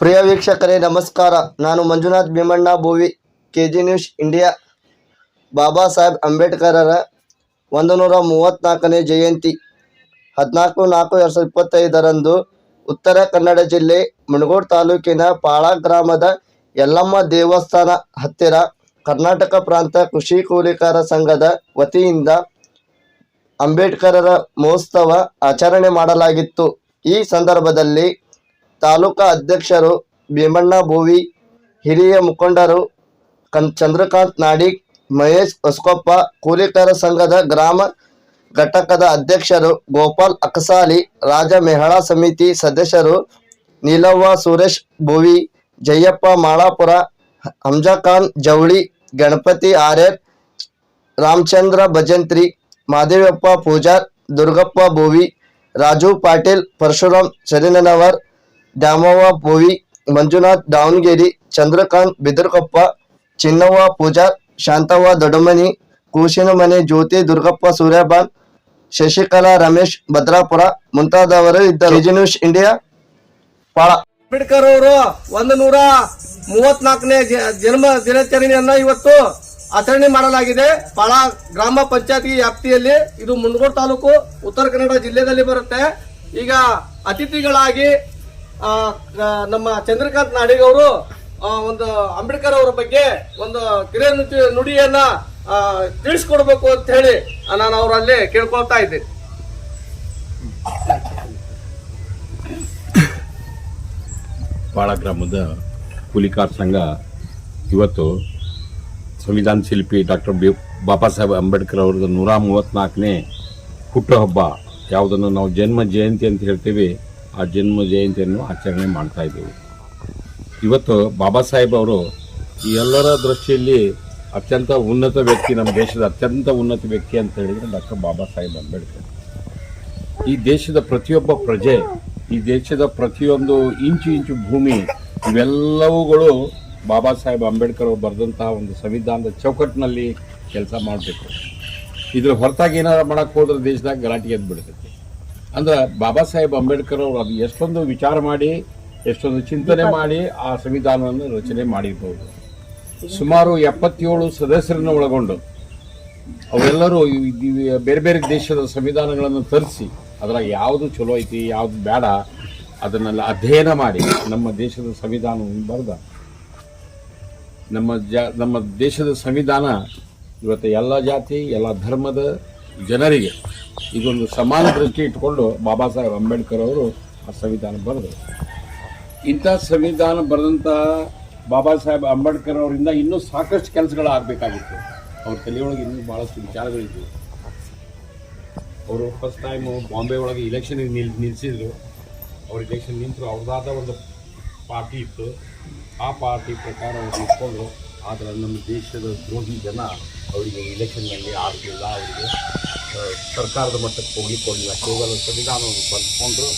ಪ್ರಿಯ ವೀಕ್ಷಕರೇ, ನಮಸ್ಕಾರ. ನಾನು Manjunath Bhimanna Bovi K G news India. Baba Saheb ಅಂಬೇಡ್ಕರರ ಒಂದು ನೂರ ಮೂವತ್ತ್ನಾಲ್ಕನೇ ಜಯಂತಿ. ಹದಿನಾಲ್ಕು ನಾಲ್ಕು ಎರಡು ಸಾವಿರದ ಇಪ್ಪತ್ತೈದರಂದು ಉತ್ತರ ಕನ್ನಡ ಜಿಲ್ಲೆ ಮುಣಗೋಡ್ ತಾಲೂಕಿನ ಪಾಳ ಗ್ರಾಮದ ಯಲ್ಲಮ್ಮ ದೇವಸ್ಥಾನ ಹತ್ತಿರ ಕರ್ನಾಟಕ ಪ್ರಾಂತ ಕೃಷಿ ಕೂಲಿಕಾರ ಸಂಘದ ವತಿಯಿಂದ ಅಂಬೇಡ್ಕರರ ಮಹೋತ್ಸವ ಆಚರಣೆ ಮಾಡಲಾಗಿತ್ತು. ಈ ಸಂದರ್ಭದಲ್ಲಿ ತಾಲೂಕಾ ಅಧ್ಯಕ್ಷರು ಭೀಮಣ್ಣ ಬೋವಿ ಹಿರಿಯ ಮುಖಂಡರು ಕನ್, ಚಂದ್ರಕಾಂತ್ ನಾಡಿಗ್ ಮಹೇಶ್ ಹೊಸಕೊಪ್ಪ, ಕೂಲಿಕಾರ ಸಂಘದ ಗ್ರಾಮ ಘಟಕದ ಅಧ್ಯಕ್ಷರು ಗೋಪಾಲ್ ಅಕಸಾಲಿ, ರಾಜ ಮೆಹಳಾ ಸಮಿತಿ ಸದಸ್ಯರು ನೀಲವ್ವ ಸುರೇಶ್ ಬೋವಿ ಜಯಪ್ಪ ಮಾಳಾಪುರ, ಹಂಜಾಖಾನ್ ಜವಳಿ ಗಣಪತಿ ಆರ್ಯರ್, ರಾಮಚಂದ್ರ ಭಜಂತ್ರಿ, ಮಾದೇವಪ್ಪ ಪೂಜಾರ್, ದುರ್ಗಪ್ಪ ಬೋವಿ ರಾಜು ಪಾಟೀಲ್, ಪರಶುರಾಮ್ ಶರೀನನವರ್ ದ್ಯಾಮವ್ವ ಬೋವಿ ಮಂಜುನಾಥ್, ದಾವಣಗೆರೆ, ಚಂದ್ರಕಾಂತ್ ಬಿದರ್ಕೊಪ್ಪ ಚಿನ್ನವ್ವ, ಪೂಜಾರ್, ಶಾಂತವ್ವ ದೊಡಮನಿ ಕೂಸಿನ ಮನೆ ಜ್ಯೋತಿ, ದುರ್ಗಪ್ಪ ಸೂರ್ಯಬಾನ್ ಶಶಿಕಲಾ, ರಮೇಶ್, ಭದ್ರಾಪುರ ಮುಂತಾದವರು ಇದ್ದರು. News India, ಪಾಳ. ಅಂಬೇಡ್ಕರ್ ಅವರು ಒಂದು ನೂರ ಮೂವತ್ನಾಲ್ಕನೇ ಜನ್ಮ ದಿನಾಚರಣೆಯನ್ನ ಇವತ್ತು ಆಚರಣೆ ಮಾಡಲಾಗಿದೆ. ಪಾಳ ಗ್ರಾಮ ಪಂಚಾಯತಿ ವ್ಯಾಪ್ತಿಯಲ್ಲಿ ಇದು ಮುಂಡಗೋಡ್ ತಾಲೂಕು, ಉತ್ತರ ಕನ್ನಡ ಜಿಲ್ಲೆಯಲ್ಲಿ ಬರುತ್ತೆ. ಈಗ ಅತಿಥಿಗಳಾಗಿ ನಮ್ಮ ಚಂದ್ರಕಾಂತ್ ನಾಡಿಗ್ ಅವರು ಒಂದು ಅಂಬೇಡ್ಕರ್ ಅವರ ಬಗ್ಗೆ ಒಂದು ಕಿರಿಯ ನುಡಿ- ನುಡಿಯನ್ನ ತಿಳಿಸ್ಕೊಡ್ಬೇಕು ಅಂತ ಹೇಳಿ ನಾನು ಅವರಲ್ಲಿ ಕೇಳ್ಕೊಳ್ತಾ ಇದ್ದೀನಿ ಬಾಳ ಗ್ರಾಮದ ಕೂಲಿಕಾರ್ ಸಂಘ ಇವತ್ತು ಸಂವಿಧಾನ ಶಿಲ್ಪಿ ಡಾಕ್ಟರ್ ಬಿ ಬಾಬಾ ಸಾಹೇಬ್ ಅಂಬೇಡ್ಕರ್ ಅವ್ರದ್ದು ನೂರ ಮೂವತ್ತ್ನಾಲ್ಕನೇ ಹುಟ್ಟುಹಬ್ಬ. ಯಾವುದನ್ನು ನಾವು ಜನ್ಮ ಜಯಂತಿ ಅಂತ ಹೇಳ್ತೀವಿ ಆ ಜನ್ಮ ಜಯಂತಿಯನ್ನು ಆಚರಣೆ ಮಾಡ್ತಾ ಇದ್ದೀವಿ. ಇವತ್ತು ಬಾಬಾ ಸಾಹೇಬ್ ಅವರು ಎಲ್ಲರ ದೃಷ್ಟಿಯಲ್ಲಿ ಅತ್ಯಂತ ಉನ್ನತ ವ್ಯಕ್ತಿ, ನಮ್ಮ ದೇಶದ ಅತ್ಯಂತ ಉನ್ನತ ವ್ಯಕ್ತಿ ಅಂತ ಹೇಳಿದರೆ ಡಾಕ್ಟರ್ ಬಾಬಾ ಸಾಹೇಬ್ ಅಂಬೇಡ್ಕರ್. ಈ ದೇಶದ ಪ್ರತಿಯೊಬ್ಬ ಪ್ರಜೆ, ಈ ದೇಶದ ಪ್ರತಿಯೊಂದು ಇಂಚು ಇಂಚು ಭೂಮಿ, ಇವೆಲ್ಲವುಗಳು ಬಾಬಾ ಸಾಹೇಬ್ ಅಂಬೇಡ್ಕರ್ ಅವರು ಬರೆದಂತಹ ಒಂದು ಸಂವಿಧಾನದ ಚೌಕಟ್ಟಿನಲ್ಲಿ ಕೆಲಸ ಮಾಡಬೇಕು. ಇದ್ರ ಹೊರತಾಗಿ ಏನಾರು ಮಾಡಕ್ಕೆ ಹೋದ್ರೆ ದೇಶದಾಗ ಗಲಾಟೆ ಎದ್ದು ಅಂದ್ರೆ ಬಾಬಾ ಸಾಹೇಬ್ ಅಂಬೇಡ್ಕರ್ ಅವರು ಅದು ಎಷ್ಟೊಂದು ವಿಚಾರ ಮಾಡಿ ಎಷ್ಟೊಂದು ಚಿಂತನೆ ಮಾಡಿ ಆ ಸಂವಿಧಾನವನ್ನು ರಚನೆ ಮಾಡಿರ್ಬೋದು. ಸುಮಾರು ಎಪ್ಪತ್ತೇಳು ಸದಸ್ಯರನ್ನು ಒಳಗೊಂಡು ಅವೆಲ್ಲರೂ ಬೇರೆ ಬೇರೆ ದೇಶದ ಸಂವಿಧಾನಗಳನ್ನು ತರಿಸಿ ಅದ್ರಾಗ ಯಾವುದು ಚಲೋ ಐತಿ ಯಾವುದು ಬೇಡ ಅದನ್ನೆಲ್ಲ ಅಧ್ಯಯನ ಮಾಡಿ ನಮ್ಮ ದೇಶದ ಸಂವಿಧಾನ ಬರೆದ. ನಮ್ಮ ಜ ನಮ್ಮ ದೇಶದ ಸಂವಿಧಾನ ಇವತ್ತು ಎಲ್ಲ ಜಾತಿ ಎಲ್ಲ ಧರ್ಮದ ಜನರಿಗೆ ಇದೊಂದು ಸಮಾನ ದೃಷ್ಟಿ ಇಟ್ಕೊಂಡು ಬಾಬಾ ಸಾಹೇಬ್ ಅಂಬೇಡ್ಕರ್ ಅವರು ಆ ಸಂವಿಧಾನ ಬರೆದರು. ಇಂಥ ಸಂವಿಧಾನ ಬರೆದಂತಹ ಬಾಬಾ ಸಾಹೇಬ್ ಅಂಬೇಡ್ಕರ್ ಅವರಿಂದ ಇನ್ನೂ ಸಾಕಷ್ಟು ಕೆಲಸಗಳು ಆಗಬೇಕಾಗಿತ್ತು. ಅವ್ರ ತಲೆಯೊಳಗೆ ಇನ್ನೂ ಭಾಳಷ್ಟು ವಿಚಾರಗಳಿದ್ವು. ಅವರು ಫಸ್ಟ್ ಟೈಮು ಬಾಂಬೆ ಒಳಗೆ ಇಲೆಕ್ಷನ್ ನಿಲ್ ನಿಲ್ಲಿಸಿದ್ರು ಅವ್ರು ಇಲೆಕ್ಷನ್ ನಿಂತರು ಅವ್ರದಾದ ಒಂದು ಪಾರ್ಟಿ ಇತ್ತು. ಆ ಪಾರ್ಟಿ ಪ್ರಕಾರ ಅವ್ರು ಇಟ್ಕೊಂಡ್ರು ಆದರೆ ನಮ್ಮ ದೇಶದ ದ್ರೋಹಿ ಜನ ಅವರಿಗೆ ಇಲೆಕ್ಷನ್ನಲ್ಲಿ ಆಗಲಿಲ್ಲ ಅವರಿಗೆ. ಸರ್ಕಾರದ ಮಟ್ಟಕ್ಕೆ ಹೋಗಿಕೊಂಡಿಲ್ಲ ಕೇವಲ ಸಂವಿಧಾನವನ್ನು ಬಂದ್ಕೊಂಡ್ರು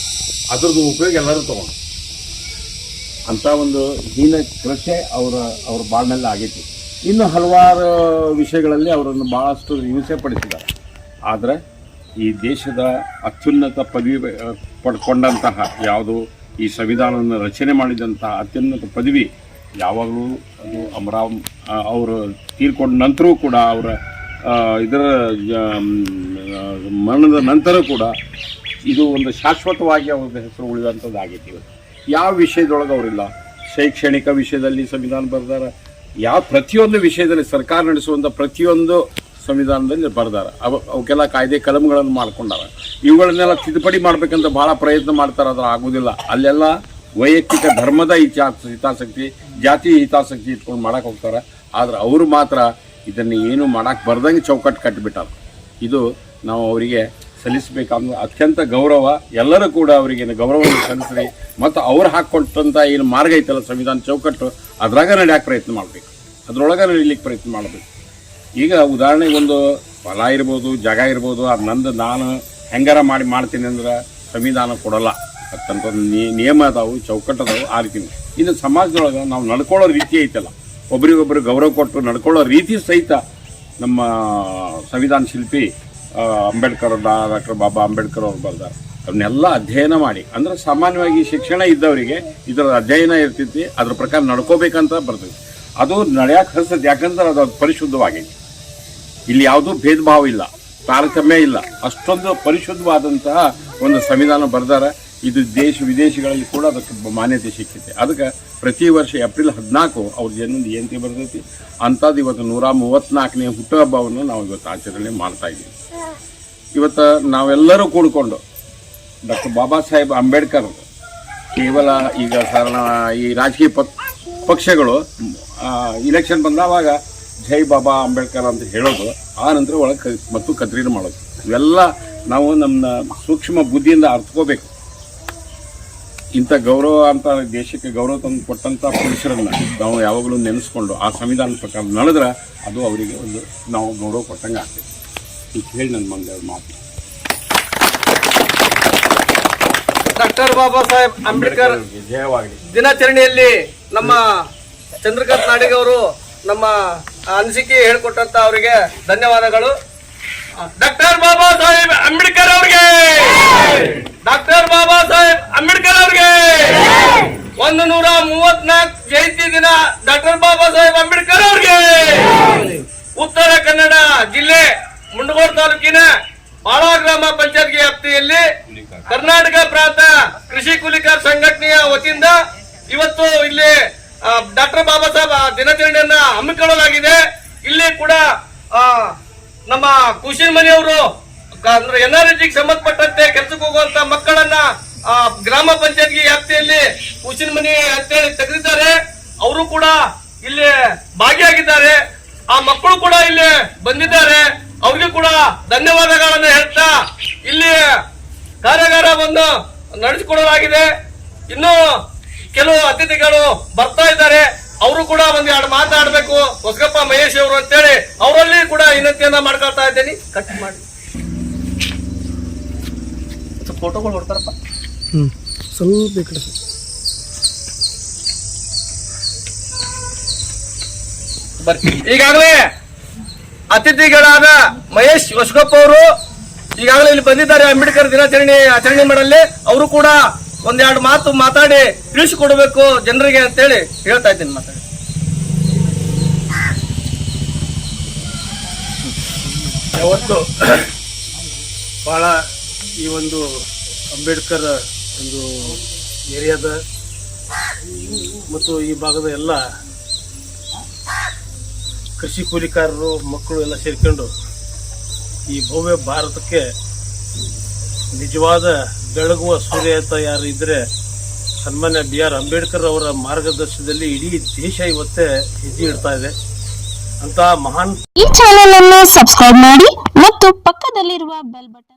ಅದ್ರದ್ದು ಉಪಯೋಗ ಎಲ್ಲರೂ ತಗೊಂಡು ಅಂಥ ಒಂದು ಹೀನ ಕೃಷಿ ಅವರ, ಅವ್ರ ಬಾಳ್ನಲ್ಲಿ ಆಗೈತಿ. ಇನ್ನು ಹಲವಾರು ವಿಷಯಗಳಲ್ಲಿ ಅವರನ್ನು ಭಾಳಷ್ಟು ಹಿಂಸೆ ಪಡಿಸಿದ್ದಾರೆ. ಆದರೆ ಈ ದೇಶದ ಅತ್ಯುನ್ನತ ಪದವಿ ಪಡ್ಕೊಂಡಂತಹ ಯಾವುದು ಈ ಸಂವಿಧಾನವನ್ನು ರಚನೆ ಮಾಡಿದಂತಹ ಅತ್ಯುನ್ನತ ಪದವಿ ಯಾವಾಗಲೂ ಅದು ಅಮರಾವ್ ಅವರು ತೀರ್ಕೊಂಡ ನಂತರವೂ ಕೂಡ ಅವರ ಇದರ ಮರಣದ ನಂತರ ಕೂಡ ಇದು ಒಂದು ಶಾಶ್ವತವಾಗಿ ಅವ್ರ ಹೆಸರು ಉಳಿದಂಥದ್ದು ಆಗೈತಿ ಇವತ್ತು. ಯಾವ ವಿಷಯದೊಳಗೆ ಅವರಿಲ್ಲ. ಶೈಕ್ಷಣಿಕ ವಿಷಯದಲ್ಲಿ ಸಂವಿಧಾನ ಬರ್ದಾರ. ಯಾವ ಪ್ರತಿಯೊಂದು ವಿಷಯದಲ್ಲಿ ಸರ್ಕಾರ ನಡೆಸುವಂಥ ಪ್ರತಿಯೊಂದು ಸಂವಿಧಾನದಲ್ಲಿ ಬರ್ದಾರ. ಅವ, ಅವಕ್ಕೆಲ್ಲ ಕಾಯ್ದೆ ಕಲಂಗಳನ್ನು ಮಾಡ್ಕೊಂಡಾರ. ಇವುಗಳನ್ನೆಲ್ಲ ತಿದ್ದುಪಡಿ ಮಾಡಬೇಕಂತ ಭಾಳ ಪ್ರಯತ್ನ ಮಾಡ್ತಾರೆ, ಆದರೆ ಆಗೋದಿಲ್ಲ. ಅಲ್ಲೆಲ್ಲ ವೈಯಕ್ತಿಕ ಧರ್ಮದ ಇಚ್ಛಾ ಹಿತಾಸಕ್ತಿ, ಜಾತಿ ಹಿತಾಸಕ್ತಿ ಇಟ್ಕೊಂಡು ಮಾಡೋಕ್ಕೆ ಹೋಗ್ತಾರೆ. ಆದರೆ ಅವರು ಮಾತ್ರ ಇದನ್ನು ಏನು ಮಾಡಕ್ಕೆ ಬರ್ದಂಗೆ ಚೌಕಟ್ಟು ಕಟ್ಟಿಬಿಟ್ಟಾರ ಇದು ನಾವು ಅವರಿಗೆ ಸಲ್ಲಿಸಬೇಕಂದ್ರೆ ಅತ್ಯಂತ ಗೌರವ. ಎಲ್ಲರೂ ಕೂಡ ಅವರಿಗೆ ಗೌರವವನ್ನು ಸಲ್ಲಿಸ್ರಿ. ಮತ್ತು ಅವ್ರು ಹಾಕ್ಕೊಟ್ಟಂಥ ಏನು ಮಾರ್ಗ ಐತಲ್ಲ ಸಂವಿಧಾನ ಚೌಕಟ್ಟು, ಅದ್ರಾಗ ನಡೆಯಕ್ಕೆ ಪ್ರಯತ್ನ ಮಾಡಬೇಕು. ಅದರೊಳಗೆ ನಡೀಲಿಕ್ಕೆ ಪ್ರಯತ್ನ ಮಾಡಬೇಕು. ಈಗ ಉದಾಹರಣೆಗೆ ಒಂದು ಹೊಲ ಇರ್ಬೋದು, ಜಾಗ ಇರ್ಬೋದು, ಅದು ನಂದು ನಾನು ಹೆಂಗಾರ ಮಾಡಿ ಮಾಡ್ತೀನಿ ಅಂದ್ರೆ ಸಂವಿಧಾನ ಕೊಡಲ್ಲ. ಅಂತಂತ ನಿಯಮ ಅದಾವು ಚೌಕಟ್ಟು ಅದಾವು ಆ ರೀತಿ. ಇನ್ನು ಸಮಾಜದೊಳಗೆ ನಾವು ನಡ್ಕೊಳ್ಳೋ ರೀತಿ ಐತಲ್ಲ. ಒಬ್ರಿಗೊಬ್ರು ಗೌರವ ಕೊಟ್ಟು ನಡ್ಕೊಳ್ಳೋ ರೀತಿ ಸಹಿತ ನಮ್ಮ ಸಂವಿಧಾನ ಶಿಲ್ಪಿ ಅಂಬೇಡ್ಕರ್ ಅಂಬೇಡ್ಕರ್ ಡಾಕ್ಟರ್ ಬಾಬಾ ಅಂಬೇಡ್ಕರ್ ಅವ್ರು ಬರ್ದಾರೆ ಅವನ್ನೆಲ್ಲ ಅಧ್ಯಯನ ಮಾಡಿ, ಅಂದ್ರೆ ಸಾಮಾನ್ಯವಾಗಿ ಶಿಕ್ಷಣ ಇದ್ದವರಿಗೆ ಇದರ ಅಧ್ಯಯನ ಇರ್ತೈತಿ, ಅದ್ರ ಪ್ರಕಾರ ನಡ್ಕೋಬೇಕಂತ ಬರ್ತೈತಿ. ಅದು ನಡೆಯಕ್ಕೆ ಹರಿಸ್ತೈತಿ ಯಾಕಂದ್ರೆ ಅದು ಪರಿಶುದ್ಧವಾಗೈತಿ. ಇಲ್ಲಿ ಯಾವುದೂ ಭೇದ ಭಾವ ಇಲ್ಲ, ತಾರತಮ್ಯ ಇಲ್ಲ. ಅಷ್ಟೊಂದು ಪರಿಶುದ್ಧವಾದಂತಹ ಒಂದು ಸಂವಿಧಾನ ಬರೆದಾರ. ಇದು ದೇಶ ವಿದೇಶಗಳಲ್ಲಿ ಕೂಡ ಅದಕ್ಕೆ ಮಾನ್ಯತೆ ಸಿಕ್ಕಿದೆ. ಅದಕ್ಕೆ ಪ್ರತಿ ವರ್ಷ ಏಪ್ರಿಲ್ ಹದಿನಾಲ್ಕು ಅವ್ರ ಜನ್ಮ ಜಯಂತಿ ಬರ್ತೈತಿ. ಅಂಥದ್ದು ಇವತ್ತು ನೂರ ಮೂವತ್ತ್ನಾಲ್ಕನೇ ಹುಟ್ಟುಹಬ್ಬವನ್ನು ನಾವು ಇವತ್ತು ಆಚರಣೆ ಮಾಡ್ತಾ ಇದ್ದೀವಿ. ಇವತ್ತು ನಾವೆಲ್ಲರೂ ಕೂಡಿಕೊಂಡು ಡಾಕ್ಟರ್ ಬಾಬಾ ಸಾಹೇಬ್ ಅಂಬೇಡ್ಕರ್ ಕೇವಲ ಈಗ ಸಾಧಾರಣ ಈ ರಾಜಕೀಯ ಪಕ್ ಪಕ್ಷಗಳು ಇಲೆಕ್ಷನ್ ಬಂದಾವಾಗ ಜೈ ಬಾಬಾ ಅಂಬೇಡ್ಕರ್ ಅಂತ ಹೇಳೋದು, ಆ ನಂತರ ಒಳಗೆ ಮತ್ತು ಕದ್ರೀನು ಮಾಡೋದು. ಇವೆಲ್ಲ ನಾವು ನಮ್ಮ ಸೂಕ್ಷ್ಮ ಬುದ್ಧಿಯಿಂದ ಅರ್ಥಕೋಬೇಕು ಇಂಥ ಗೌರವ ಅಂತ ದೇಶಕ್ಕೆ ಗೌರವ ತಂದು ಕೊಟ್ಟಂಥ ಪುರುಷರನ್ನ ನಾವು ಯಾವಾಗಲೂ ನೆನೆಸ್ಕೊಂಡು ಆ ಸಂವಿಧಾನ ಪ್ರಕಾರ ನಡೆದ್ರೆ ಅದು ಅವರಿಗೆ ಒಂದು ನಾವು ಗೌರವ ಕೊಟ್ಟಂಗೆ ಆಗ್ತದೆ. ಈಗ ಹೇಳಿ ನನ್ನ ಮಂಗ ಮಾತು. ಡಾಕ್ಟರ್ ಬಾಬಾ ಸಾಹೇಬ್ ಅಂಬೇಡ್ಕರ್ ದಿನಾಚರಣೆಯಲ್ಲಿ ನಮ್ಮ ಚಂದ್ರಕಾಂತ್ ನಾಡಿಗ್ ಅವರು ನಮ್ಮ ಅನಿಸಿಕೆ ಹೇಳ್ಕೊಟ್ಟಂತ ಅವರಿಗೆ ಧನ್ಯವಾದಗಳು. ಡಾಕ್ಟರ್ ಬಾಬಾ ಸಾಹೇಬ್ ಅಂಬೇಡ್ಕರ್ ಅವ್ರಿಗೆ. ಡಾಕ್ಟರ್ ಬಾಬಾ ಸಾಹೇಬ್ ಅಂಬೇಡ್ಕರ್ ಅವ್ರಿಗೆ. ಒಂದು ನೂರ ಮೂವತ್ನಾಲ್ಕು ಜಯಂತಿ ದಿನ ಡಾಕ್ಟರ್ ಬಾಬಾ ಸಾಹೇಬ್ ಅಂಬೇಡ್ಕರ್ ಅವ್ರಿಗೆ. ಉತ್ತರ ಕನ್ನಡ ಜಿಲ್ಲೆ ಮುಂಡಗೋಡ್ ತಾಲೂಕಿನ ಬಾಳ ಗ್ರಾಮ ಪಂಚಾಯತ್ ವ್ಯಾಪ್ತಿಯಲ್ಲಿ ಕರ್ನಾಟಕ ಪ್ರಾಂತ ಕೃಷಿ ಕೂಲಿಕಾರ್ ಸಂಘಟನೆಯ ವತಿಯಿಂದ ಇವತ್ತು ಇಲ್ಲಿ ಡಾಕ್ಟರ್ ಬಾಬಾ ಸಾಹೇಬ್ ದಿನಾಚರಣೆಯನ್ನ ಹಮ್ಮಿಕೊಳ್ಳಲಾಗಿದೆ. ಇಲ್ಲಿ ಕೂಡ ನಮ್ಮ ಕುಶಿನ್ ಮನೆಯವರು ಅಂದ್ರೆ ಎನ್ ಆರ್ ಸಂಬಂಧಪಟ್ಟಂತೆ ಕೆಲಸಕ್ಕೆ ಹೋಗುವಂತ ಮಕ್ಕಳನ್ನ ಗ್ರಾಮ ಪಂಚಾಯತ್ಗೆ ವ್ಯಾಪ್ತಿಯಲ್ಲಿ ಕುಶಿನ್ ಮನೆ ಅಂತೇಳಿ ತೆಗೆದಿದ್ದಾರೆ. ಅವರು ಕೂಡ ಇಲ್ಲಿ ಭಾಗಿಯಾಗಿದ್ದಾರೆ. ಆ ಮಕ್ಕಳು ಕೂಡ ಇಲ್ಲಿ ಬಂದಿದ್ದಾರೆ. ಅವ್ರಿಗೆ ಕೂಡ ಧನ್ಯವಾದಗಳನ್ನು ಹೇಳ್ತಾ ಇಲ್ಲಿ ಕಾರ್ಯಾಗಾರವನ್ನು ನಡೆಸಿಕೊಡಲಾಗಿದೆ. ಇನ್ನು ಕೆಲವು ಅತಿಥಿಗಳು ಬರ್ತಾ ಇದ್ದಾರೆ. ಅವರು ಕೂಡ ಒಂದ್ ಎರಡು ಮಾತಾಡ್ಬೇಕು. ಹೊಸಗಪ್ಪ ಮಹೇಶ್ ಅವರು ಅಂತೇಳಿ ಅವರಲ್ಲಿ ಕೂಡ ವಿನಂತಿಯನ್ನ ಮಾಡ್ಕೊಳ್ತಾ ಇದ್ದೀನಿ. ಕಟ್ ಮಾಡಿ. ಫೋಟೋಗಳು ಹೊಡ್ತಾರಪ್ಪ ಸ್ವಲ್ಪ ಈ ಕಡೆ ಬರ್ರಿ ಈಗಾಗಲೇ ಅತಿಥಿಗಳಾದ ಮಹೇಶ್ ಹೊಸಗಪ್ಪ ಅವರು ಈಗಾಗಲೇ ಇಲ್ಲಿ ಬಂದಿದ್ದಾರೆ ಅಂಬೇಡ್ಕರ್ ದಿನಾಚರಣೆ ಆಚರಣೆ ಮಾಡಲ್ಲಿ. ಅವರು ಕೂಡ ಒಂದೆರಡು ಮಾತು ಮಾತಾಡಿ ತಿಳಿಸಿಕೊಡಬೇಕು ಜನರಿಗೆ ಅಂತೇಳಿ ಹೇಳ್ತಾ ಇದ್ದೀನಿ ಮಾತಾಡಿ. ಯಾವತ್ತು ಭಾಳ ಈ ಒಂದು ಅಂಬೇಡ್ಕರ್ ಒಂದು ಏರಿಯಾದ ಮತ್ತು ಈ ಭಾಗದ ಎಲ್ಲ ಕೃಷಿ ಕೂಲಿಕಾರರು, ಮಕ್ಕಳು ಎಲ್ಲ ಸೇರಿಕೊಂಡು ಈ ಭವ್ಯ ಭಾರತಕ್ಕೆ ನಿಜವಾದ ಬೆಳಗುವ ಸೂರ್ಯಾತ ಯಾರು ಇದ್ರೆ ಸನ್ಮಾನ್ಯ ಬಿ ಆರ್ ಅಂಬೇಡ್ಕರ್ ಅವರ ಮಾರ್ಗದರ್ಶನದಲ್ಲಿ ಇಡೀ ದೇಶ ಇವತ್ತೇ ಹೆಜ್ಜೆ ಇಡ್ತಾ ಇದೆ. ಅಂತ ಮಹಾನ್ ಈ ಚಾನೆಲ್ ಅನ್ನು ಸಬ್ಸ್ಕ್ರೈಬ್ ಮಾಡಿ ಮತ್ತು ಪಕ್ಕದಲ್ಲಿರುವ ಬೆಲ್ ಬಟನ್